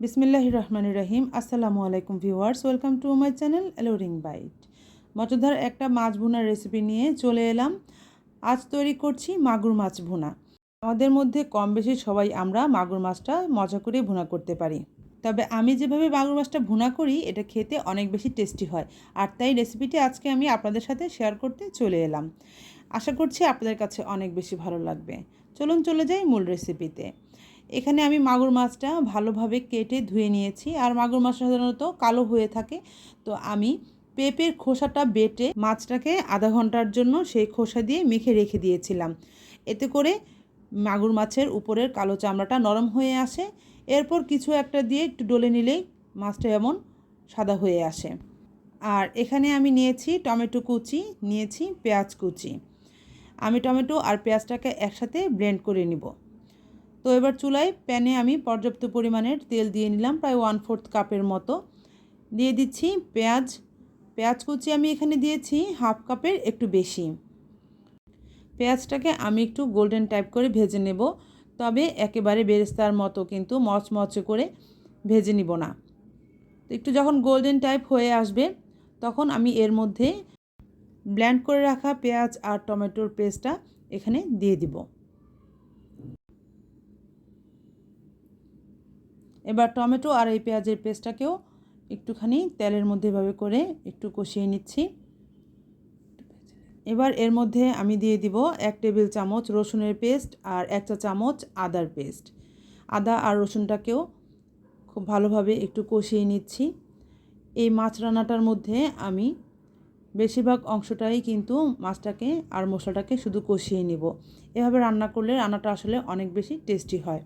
বিসমিল্লাহ রহমান রহিম। আসসালামু আলাইকুম viewers, welcome to my channel alluring bite. মজাদার একটা মাছ ভুনার রেসিপি নিয়ে চলে এলাম। আজ তৈরি করছি মাগুর মাছ ভুনা। আমাদের মধ্যে কম বেশি সবাই আমরা মাগুর মাছটা মজা করে ভুনা করতে পারি। তবে আমি যেভাবে মাগুর মাছটা ভুনা করি, এটা খেতে অনেক বেশি টেস্টি হয়। আর তাই রেসিপিটি আজকে আমি আপনাদের সাথে শেয়ার করতে চলে এলাম। আশা করছি আপনাদের কাছে অনেক বেশি ভালো লাগবে। চলুন চলে যাই মূল রেসিপিতে। এখানে আমি মাগুর মাছটা ভালোভাবে কেটে ধুয়ে নিয়েছি। আর মাগুর মাছ সাধারণত কালো হয়ে থাকে। তো আমি পেঁপের খোসাটা বেটে মাছটাকে আধা ঘণ্টার জন্য সেই খোসা দিয়ে মেখে রেখে দিয়েছিলাম। এতে করে মাগুর মাছের উপরের কালো চামড়াটা নরম হয়ে আসে। এরপর কিছু একটা দিয়ে একটু ডলে নিলেই মাছটা এমন সাদা হয়ে আসে। আর এখানে আমি নিয়েছি টমেটো কুচি, নিয়েছি পেঁয়াজ কুচি। আমি টমেটো আর পেঁয়াজটাকে একসাথে ব্লেন্ড করে নিব। তো এবার চুলায় প্যানে আমি পর্যাপ্ত পরিমাণের তেল দিয়ে নিলাম, প্রায় ওয়ান ফোর্থ কাপের মতো। দিয়ে দিচ্ছি পেঁয়াজ। পেঁয়াজ কুচি আমি এখানে দিয়েছি হাফ কাপের একটু বেশি। পেঁয়াজটাকে আমি একটু গোল্ডেন টাইপ করে ভেজে নেব, তবে একেবারে বেরেস্তার মতো কিন্তু মচমচে করে ভেজে নিব না। তো একটু যখন গোল্ডেন টাইপ হয়ে আসবে, তখন আমি এর মধ্যে ব্ল্যান্ড করে রাখা পেঁয়াজ আর টমেটোর পেস্টটা এখানে দিয়ে দিব। এবার টমেটো আর এই পেঁয়াজের পেস্টটাকেও একটুখানি তেলের মধ্যে এভাবে করে একটু কষিয়ে নিচ্ছি। এবার এর মধ্যে আমি দিয়ে দিব এক টেবিল চামচ রসুনের পেস্ট আর এক চা চামচ আদার পেস্ট। আদা আর রসুনটাকেও খুব ভালোভাবে একটু কষিয়ে নিচ্ছি। এই মাছ রান্নাটার মধ্যে আমি বেশিরভাগ অংশটাই কিন্তু মাছটাকে আর মশলাটাকে শুধু কষিয়ে নিব। এভাবে রান্না করলে রান্নাটা আসলে অনেক বেশি টেস্টি হয়।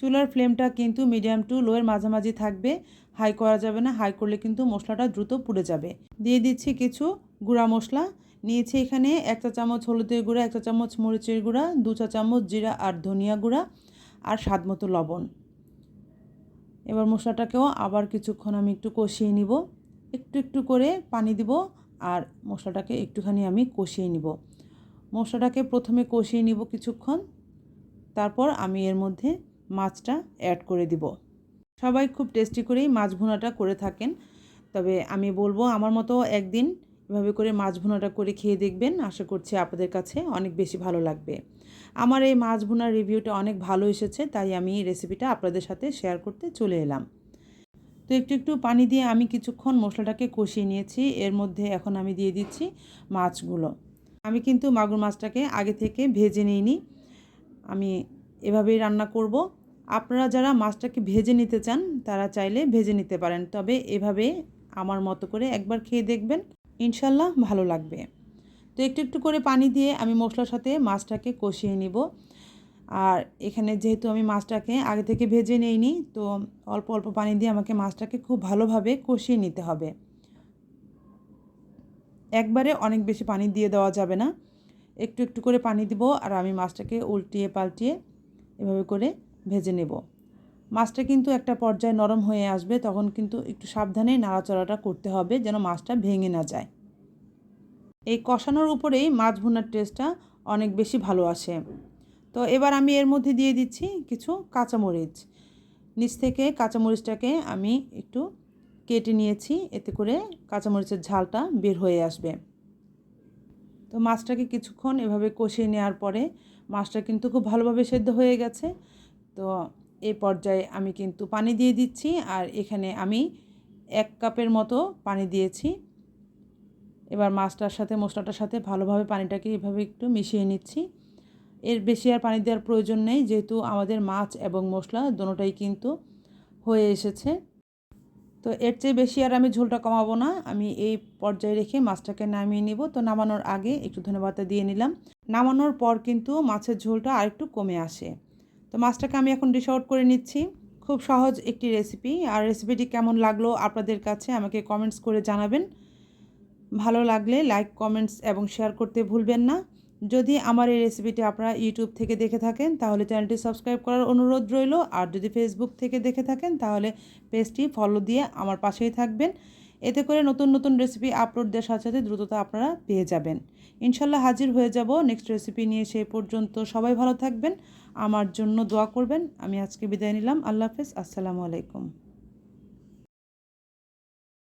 চুলার ফ্লেমটা কিন্তু মিডিয়াম টু লোয়ের মাঝামাঝি থাকবে। হাই করা যাবে না, হাই করলে কিন্তু মশলাটা দ্রুত পুড়ে যাবে। দিয়ে দিচ্ছি কিছু গুঁড়া মশলা। নিয়েছি এখানে এক চা চামচ হলুদের গুঁড়া, এক চা চামচ মরিচের গুঁড়া, দু চা চামচ জিরা আর ধনিয়া গুঁড়া আর স্বাদ মতো লবণ। এবার মশলাটাকেও আবার কিছুক্ষণ আমি একটু কষিয়ে নিব। একটু একটু করে পানি দিব আর মশলাটাকে একটুখানি আমি কষিয়ে নিব। মশলাটাকে প্রথমে কষিয়ে নিব কিছুক্ষণ। তারপর আমি এর মধ্যে মাছটা অ্যাড করে দিব। সবাই খুব টেস্টি করেই মাছ ভুনাটা করে থাকেন। তবে আমি বলব, আমার মতো একদিন এভাবে করে মাছ ভুনাটা করে খেয়ে দেখবেন, আশা করছি আপনাদের কাছে অনেক বেশি ভালো লাগবে। আমার এই মাছ ভুনার রিভিউটা অনেক ভালো এসেছে, তাই আমি এই রেসিপিটা আপনাদের সাথে শেয়ার করতে চলে এলাম। তো একটু একটু পানি দিয়ে আমি কিছুক্ষণ মশলাটাকে কষিয়ে নিয়েছি, এর মধ্যে এখন আমি দিয়ে দিচ্ছি মাছগুলো। আমি কিন্তু মাগুর মাছটাকে আগে থেকে ভেজে নিইনি। আমি এভাবেই রান্না করব। আপনারা যারা মাছটাকে ভেজে নিতে চান, তারা চাইলে ভেজে নিতে পারেন। তবে এভাবে আমার মতো করে একবার খেয়ে দেখবেন, ইনশাল্লাহ ভালো লাগবে। তো একটু একটু করে পানি দিয়ে আমি মশলার সাথে মাছটাকে কষিয়ে নিব। আর এখানে যেহেতু আমি মাছটাকে আগে থেকে ভেজে নেইনি, তো অল্প অল্প পানি দিয়ে আমাকে মাছটাকে খুব ভালোভাবে কষিয়ে নিতে হবে। একবারে অনেক বেশি পানি দিয়ে দেওয়া যাবে না। একটু একটু করে পানি দিব আর আমি মাছটাকে উল্টিয়ে পাল্টিয়ে এভাবে করে ভেজে নেব। মাছটা কিন্তু একটা পর্যায়ে নরম হয়ে আসবে, তখন কিন্তু একটু সাবধানে নাড়াচড়াটা করতে হবে যেন মাছটা ভেঙে না যায়। এই কষানোর উপরেই মাছ ভুনার টেস্টটা অনেক বেশি ভালো আসে। তো এবার আমি এর মধ্যে দিয়ে দিচ্ছি কিছু কাঁচামরিচ। নিচ থেকে কাঁচামরিচটাকে আমি একটু কেটে নিয়েছি, এতে করে কাঁচামরিচের ঝালটা বের হয়ে আসবে। তো মাছটাকে কিছুক্ষণ এভাবে কষিয়ে নেওয়ার পরে মাছটা কিন্তু খুব ভালোভাবে সেদ্ধ হয়ে গেছে। তো এই পর্যায়ে আমি কিন্তু পানি দিয়ে দিচ্ছি আর এখানে আমি এক কাপের মতো পানি দিয়েছি। এবার মাছটার সাথে, মশলাটার সাথে ভালোভাবে পানিটাকে এভাবে একটু মিশিয়ে নিচ্ছি। এর বেশি আর পানি দেওয়ার প্রয়োজন নেই, যেহেতু আমাদের মাছ এবং মশলা দুটোটাই কিন্তু হয়ে এসেছে। তো এর চেয়ে বেশি আর আমি ঝোলটা কমাবো না। আমি এই পর্যায়ে রেখে মাছটাকে নামিয়ে নিব। তো নামানোর আগে একটু ধনেপাতা দিয়ে নিলাম। নামানোর পর কিন্তু মাছের ঝোলটা আরেকটু কমে আসে। তো মাছটাকে আমি এখন ডিশ আউট করে নিচ্ছি। খুব সহজ একটি রেসিপি আর রেসিপিটি কেমন লাগল আপনাদের কাছে আমাকে কমেন্টস করে জানাবেন। ভালো লাগলে লাইক কমেন্টস এবং শেয়ার করতে ভুলবেন না। যদি আমার এই রেসিপিটি আপনারা ইউটিউব থেকে দেখে থাকেন, তাহলে চ্যানেলটি সাবস্ক্রাইব করার অনুরোধ রইল। আর যদি ফেসবুক থেকে দেখে থাকেন, তাহলে পেজটি ফলো দিয়ে আমার পাশেই থাকবেন। এতে করে নতুন নতুন রেসিপি আপলোড দেওয়ার সাথে সাথে দ্রুততা আপনারা পেয়ে যাবেন। ইনশাল্লাহ হাজির হয়ে যাব নেক্সট রেসিপি নিয়ে সেই পর্যন্ত। সবাই ভালো থাকবেন। আমার জন্য দোয়া করবেন। আমি আজকে বিদায় নিলাম। আল্লাহ হাফেজ। আসসালামু আলাইকুম।